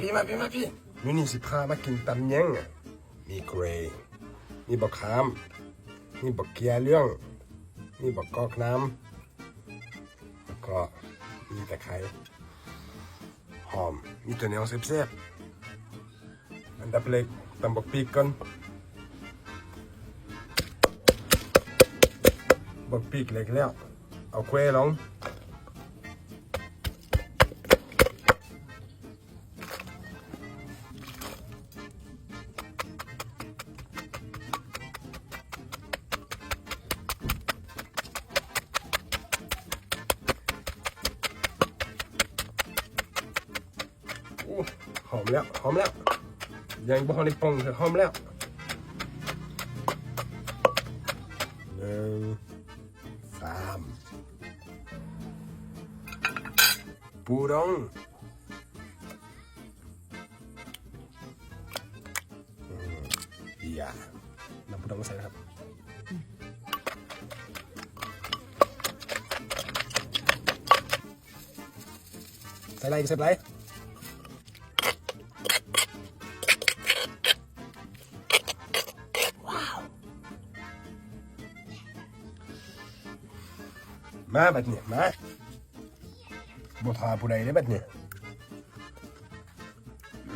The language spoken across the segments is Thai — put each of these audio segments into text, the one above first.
พี่มาพี่มาพี่นี่นี่สิพามากินตำแยงอะมีเกรย์มีบักขาม มีบักเกียเรื่อง มีบักกอกน้ำแล้วก็มีตะไคร้หอม มีตัวเนียวแซ่บๆอันดับเล็กตำบักปีกก่อนบักปีกเล็กแล้ว เอาเควลง หอมแล้ว หอมแล้ว ยังบ่ทันได้ปรุงหอมแล้วหนึ่งสามปูดองอืมอย่าน้ำปูดองมาใส่นะครับใส่อะไรใส่อะไร มาบัดเนี่ยมาบ่ทาผู้ใดได้บัดเนี่ย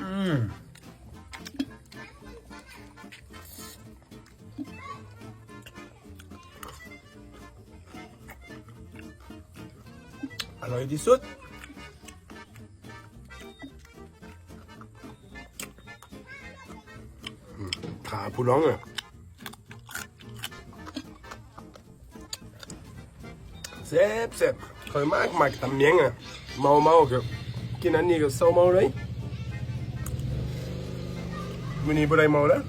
อืมอร่อยที่สุดอืมทาผู้น้องอะ เซ็บเซ็บคอยมากมากตำเนียงอะเมาเมากับกินอันนี้ก็เศร้าเมาเลยวันนี้บ่ได้เมาแล้ว